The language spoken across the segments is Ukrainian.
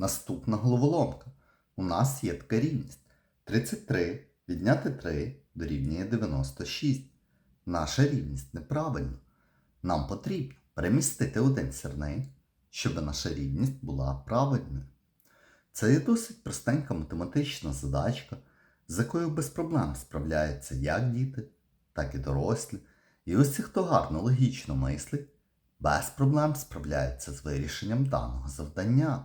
Наступна головоломка. У нас є така рівність. 33 відняти 3 дорівнює 96. Наша рівність неправильна. Нам потрібно перемістити один сірник, щоб наша рівність була правильною. Це є досить простенька математична задачка, з якою без проблем справляються як діти, так і дорослі. І усі, хто гарно логічно мислить, без проблем справляються з вирішенням даного завдання.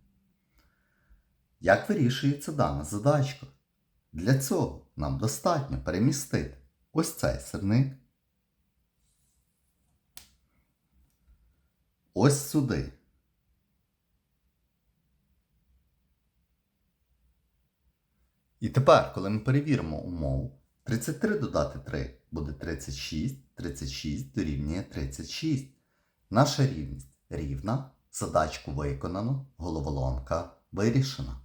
Як вирішується дана задачка? Для цього нам достатньо перемістити ось цей сирник ось сюди. І тепер, коли ми перевіримо умову, 33 додати 3 буде 36, 36 дорівнює 36. Наша рівність рівна, задачку виконано, головоломка вирішена.